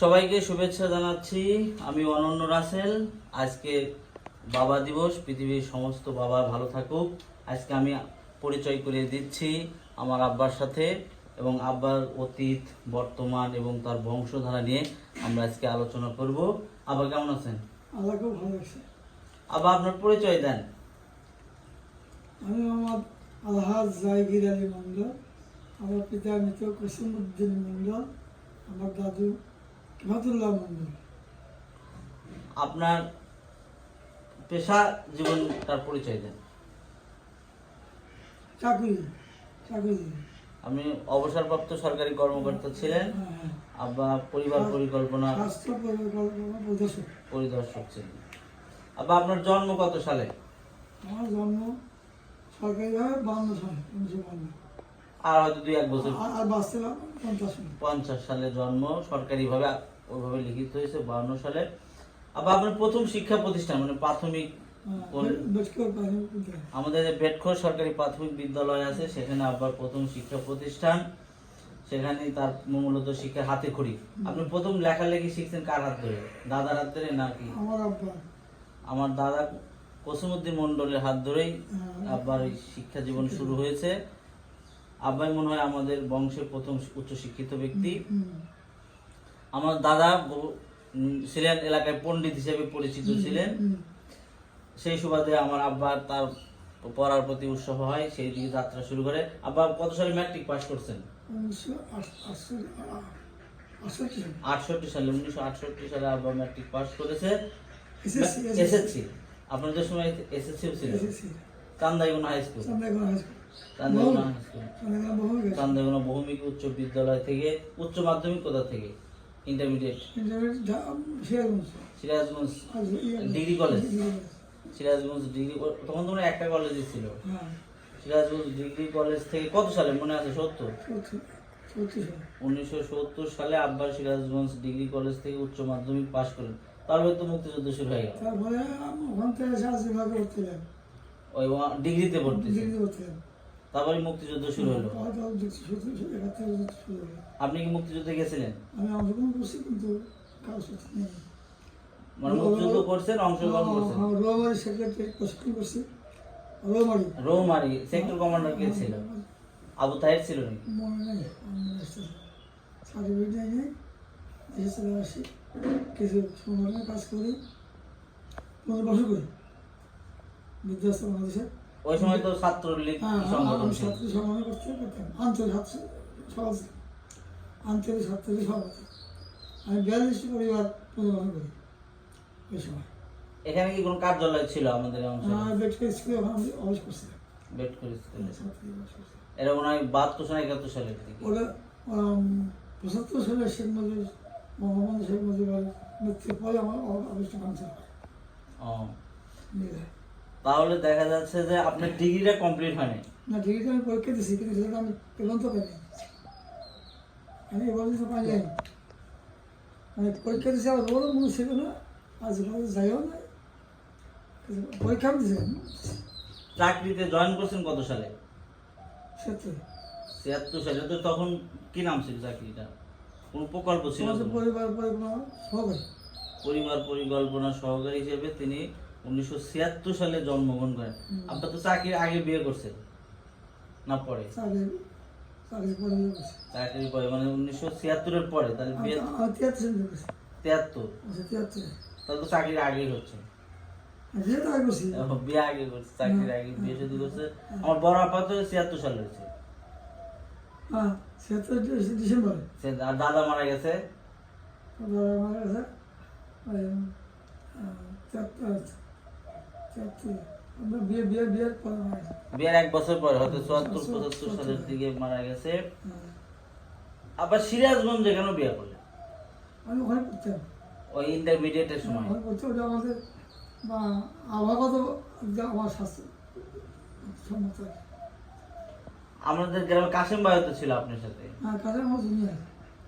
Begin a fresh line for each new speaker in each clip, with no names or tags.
সবাইকে শুভেচ্ছা জানাচ্ছি। আমি অনন্য রাসেল। আজকে বাবা দিবস পৃথিবীর সমস্ত বাবা ভালো থাকুক। আজকে আমি পরিচয় করে দিচ্ছি আমার আব্বার সাথে এবং আব্বার অতীত বর্তমান এবং তার বংশধারা নিয়ে আমরা আজকে আলোচনা করব। আব্বা কেমন আছেন? আব্বা আপনার পরিচয় দেন।
আমি মোহাম্মদ আলহাজ জাহির আলী মন্ডল আমার পিতা মৃত কসিমউদ্দিন মন্ডল আমার দাদু মন্ডল
আপনার পেশা জীবন তার পরিচয় দেন।
চাকুরি চাকুরি।
আপনি অবসরপ্রাপ্ত সরকারি কর্মকর্তা ছিলেন
হ্যাঁ, হ্যাঁ।
আব্বা পরিবার পরিকল্পনা
স্বাস্থ্য পরিকল্পনা প্রদর্শক।
পরিদর্শক ছিলেন। আব্বা আপনার জন্ম কত সালে?
আমার জন্ম সরকারিভাবে বান্ন সালে উনিশশো বান্ন।
আর হয়তো দুই এক বছর
পঞ্চাশ
সালে। জন্ম সরকারিভাবে ওইভাবে লিখিত হয়েছে বাউন্ন সালে। আবার আপনার প্রথম শিক্ষা প্রতিষ্ঠান মানে প্রাথমিক
বিদ্যালয়।
আমাদের যে বেটখোর সরকারি প্রাথমিক বিদ্যালয় আছে সেখানে আবার প্রথম শিক্ষা প্রতিষ্ঠান। সেখানে তার মূলত শিক্ষা হাতে খড়ি। আপনি প্রথম লেখালেখি শিখছেন কার হাত ধরে? দাদার হাত ধরে নাকি
আমার
আমার দাদা কসিমুদ্দিন মন্ডলের হাত ধরেই
হ্যাঁ।
আব্বার এই শিক্ষা জীবন শুরু হয়েছে। আব্বাই মনে হয় আমাদের বংশের প্রথম উচ্চশিক্ষিত ব্যক্তি। আমার দাদা ছিলেন এলাকায় পণ্ডিত হিসেবে পরিচিত ছিলেন। সেই সুবাদে আমার আব্বা তার পড়ার প্রতি উৎসাহ হয় সেই দিকে যাত্রা শুরু করে। আব্বা কত সালে ম্যাট্রিক পাস করছেন?
আটষট্টি সালে।
উনিশশো আটষট্টি সালে আব্বা ম্যাট্রিক পাস করেছে। এসএসসি আপনাদের সময় এসএসসি ছিল? কান্দাইগুনা হাই স্কুল বহুমিক উচ্চ বিদ্যালয় থেকে উচ্চ মাধ্যমিক কোথা থেকে intermediate
Sirajganj.
Degree college Sirajganj degree তখন তোমরা একটা কলেজে ছিল সিরাজগঞ্জ ডিগ্রি কলেজ থেকে কত সালে মনে আছে সত্তর। উনিশশো সত্তর সালে আব্বার সিরাজগঞ্জ ডিগ্রি কলেজ থেকে উচ্চ মাধ্যমিক পাশ করেন তারপরে তো মুক্তিযুদ্ধ শুরু হয়ে গেল
তারপরে ওখান থেকে।
ওই ডিগ্রিতে ভর্তি ছিলেন।
ডিগ্রি ভর্তি।
তারপরে মুক্তিযুদ্ধ শুরু হলো। আপনি কি মুক্তিযুদ্ধে গেছিলেন?
আমি অংশগ্রহণ করছি কিন্তু নেই
মানে মুক্তিযুদ্ধ করছেন, অংশগ্রহণ করছেন?
রোমারি করছি
সেক্টর কমান্ডার কে ছিল? আবু তাহের ছিল নাকি?
চলে আসি কিছু কাজ করি বছর করি বিদ্যাস্ত বাংলাদেশে
ওই সময় তো ছাত্রলীগ
হ্যাঁ
সংগঠন
আমি
ছিল।
ছাত্রী সংগঠন করতে করতাম ছাত্র সভাপতি আন্তরিক ছাত্রী সভাপতি আমি বিয়াল্লিশটি পরিবার পরিবহন করি ওই সময়।
এখানে কি কোনো কার্যালয় ছিল আমাদের
ব্যক্তি স্কুলে ওখানে আমি অবশ্য করছিলাম
বেড করে স্কুলে। এটা মনে হয় বাহাত্তর সালে একাত্তর সালের দিকে
ওরা পঁচাত্তর সালে শেখ মুজিব মোহাম্মদ শেখ মুজিবের মৃত্যুর পরে আমার অবস্থা কাউন্সিল
ও। তাহলে দেখা যাচ্ছে যে আপনার ডিগ্রিটা কমপ্লিট হয়নি।
না ডিগ্রিতে আমি পরীক্ষা দিয়েছি কিন্তু সেটা আমি পর্যন্ত পাইনি। আমি এ পর্যন্ত পাই যাইনি মানে পরীক্ষা দিয়েছি আমার রোলও মনে ছিল না আজ ভালো যাইও না। পরীক্ষা আমি দিয়েছিলাম
চাকরিতে জয়েন করছেন কত সালে?
সত্যি
ছিয়াত্তর সালে। তো তখন কি নাম ছিল চাকরিটা? কোন প্রকল্প ছিল
পরিবার পরিকল্পনা সহকারী।
পরিবার পরিকল্পনা সহকারী হিসেবে তিনি উনিশশো ছিয়াত্তর সালে জন্মগ্রহণ করেন। আপনার তো চাকরির আগে বিয়ে করছেন না পরে?
চাকরি পরে
চাকরির মানে উনিশশো ছিয়াত্তরের পরে তাহলে বিয়ে
তিয়াত্তর সালে বিয়ে করছি।
তিয়াত্তর।
আচ্ছা
তাহলে তো চাকরির আগেই হচ্ছে।
বিয়ে তো আগে করছি।
ও, বিয়ে আগে চাকরির বিয়ে শুধু করছে। আমার বড় আপা তো ছিয়াত্তর সালে হয়েছে।
হ্যাঁ
দাদা মারা গেছে।
বাবা মারা গেছে তিয়াত্তর তিয়াত্তর আমরা বিয়ে বিয়ে বিয়ের পরে মারা গেছে
বিয়ের এক বছর পরে হয়তো চুয়াত্তর
চুয়াত্তর,
পঁচাত্তর সালের দিকে মারা গেছে।
হ্যাঁ।
আবার সিরাজগঞ্জে কেন বিয়ে করলেন?
আমি ওখানে পড়তাম।
ওই ইন্টারমিডিয়েটের সময়।
ওখানে পড়তে ওটা আমাদের বা আবহাওয়াগত আমার স্বাস্থ্য সম্মত
আমাদের গ্রামে কাশিম ভাই তো ছিল আপনার সাথে।
হ্যাঁ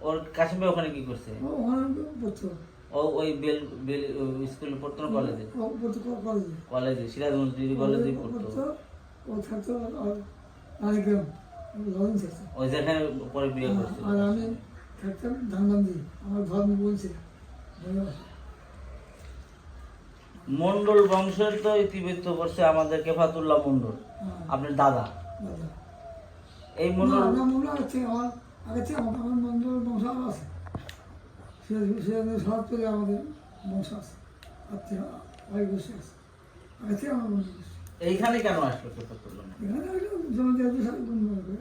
ওর কাশিম ভাই ওখানে কি করছে?
ও ওখানে পড়তো।
ও ওই বেল বেল স্কুলে পড়তো না কলেজে?
কলেজে।
সিরাজগঞ্জ ডিগ্রি কলেজে পড়তো।
ও থাকতো
ওই যেখানে পরে বিয়ে
হ্যাঁ,
করছিল।
আর আমি থাকতাম ধানবান্দি আমার ধর্ম বলছে
মন্ডল বংশের তো ইতিবৃত্ত করছে আমাদের কেফাতুল্লাহ মন্ডল
হ্যাঁ,
আপনার দাদা? এই মন্ডল
আছে আমার আগে আমার মন্ডল বংশ আছে। সে সে সব থেকে আমাদের বংশ আছে অনেক আছে। আগে থেকে আমার।
এইখানে কেন আসলো
এখানে জমিদারদের সাথে গুণ মনে করে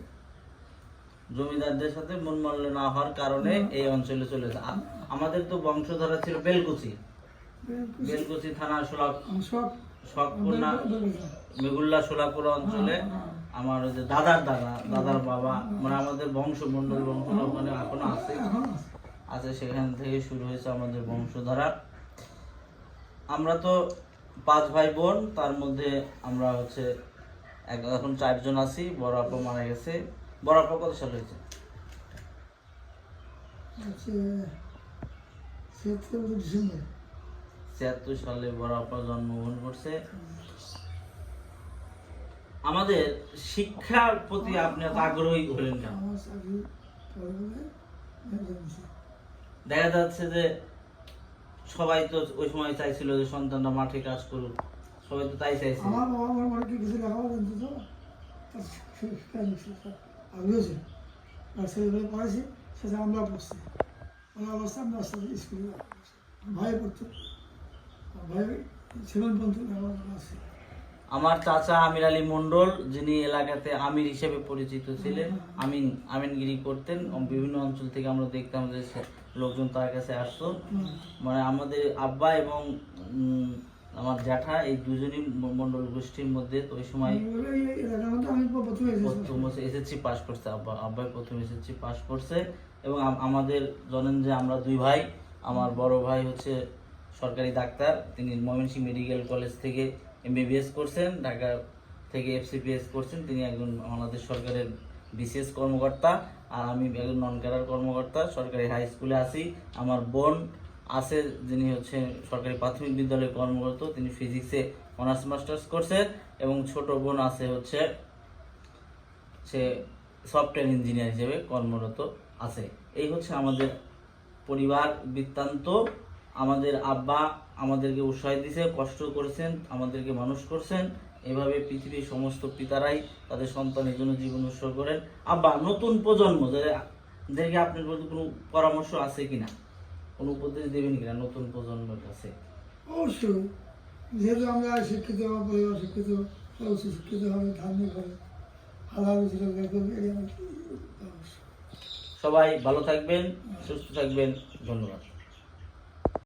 জমিদারদের সাথে মনমাল্য না হওয়ার কারণে এই অঞ্চলে চলে যায় আমাদের তো বংশধারা ছিল বেলকুচি। বেলকুচি। থানা শখপুরনা মেগুল্লা সোলাপুর অঞ্চলে
হ্যাঁ,
আমার ওই যে দাদার দাদা দাদার বাবা মানে আমাদের বংশ মন্ডল বংশ মানে এখনও আছে।
আছে।
আছে সেখান থেকে শুরু হয়েছে আমাদের বংশধারা। আমরা তো পাঁচ ভাই বোন তার মধ্যে আমরা হচ্ছে এখন চারজন আছি বড় আপা মারা গেছে। বড় আপা কত সাল হয়েছে? ছিয়াত্তর সালে বড় আপা জন্মগ্রহণ করছে। আমাদের শিক্ষার প্রতি আপনি আগ্রহী হলেন কেন? দেখা যাচ্ছে যে সবাই তো ওই সময় চাইছিল যে সন্তানরা মাঠে কাজ করুক। সবাই তো তাই চাইছে।
আমার বাবা আমার অনেক কিছু লেখাপড়া জানতো তো শিক্ষা ছিল আর ছেলেমেয়ে পড়াইছে সেটা আমরা পড়ছি। ওরা অবস্থা আমরা সাথে স্কুলে ভাই পড়তো। ভাই সেভেন পর্যন্ত লেখাপড়া আছে।
আমার চাচা আমির আলী মন্ডল যিনি এলাকাতে আমির হিসেবে পরিচিত ছিলেন আমিন আমিনগিরি করতেন। বিভিন্ন অঞ্চল থেকে আমরা দেখতাম যে লোকজন তার কাছে আসতো। মানে আমাদের আব্বা এবং আমার জ্যাঠা এই দুজনই মন্ডল গোষ্ঠীর মধ্যে তো ওই সময়
প্রথম
এসএসসি পাস করছে আব্বা আব্বাই প্রথম এসএসসি পাস করছে এবং আমাদের জানেন যে আমরা দুই ভাই আমার বড় ভাই হচ্ছে সরকারি ডাক্তার তিনি ময়মনসিংহ মেডিকেল কলেজ থেকে এমবিবিএস করছেন ঢাকা থেকে এফসিপিএস করছেন তিনি একজন বাংলাদেশ সরকারের বিশেষ কর্মকর্তা। আর আমি একজন নন ক্যাডার কর্মকর্তা, সরকারি হাই স্কুলে আছি। আমার বোন আছে, যিনি হচ্ছে সরকারি প্রাথমিক বিদ্যালয়ে কর্মরত তিনি ফিজিক্সে অনার্স মাস্টার্স করছেন এবং ছোট বোন আছে হচ্ছে, সে সফটওয়্যার ইঞ্জিনিয়ার হিসেবে কর্মরত আছে। এই হচ্ছে আমাদের পরিবার বৃত্তান্ত। আমাদের আব্বা আমাদেরকে উৎসাহ দিয়েছে কষ্ট করেছেন, আমাদেরকে মানুষ করছেন। এভাবে পৃথিবীর সমস্ত পিতারাই তাদের সন্তানের জন্য জীবন উৎসর্গ করেন। আব্বা নতুন প্রজন্ম যাদেরকে আপনার প্রতি কোনো পরামর্শ আছে কিনা? কোনো উপদেশ দেবেন কিনা নতুন প্রজন্মের কাছে?
অবশ্যই। যেহেতু আমরা শিক্ষিত পরিবার শিক্ষিত শিক্ষিত হবে ধার্মিক হবে হালাল
সবাই ভালো থাকবেন সুস্থ থাকবেন ধন্যবাদ।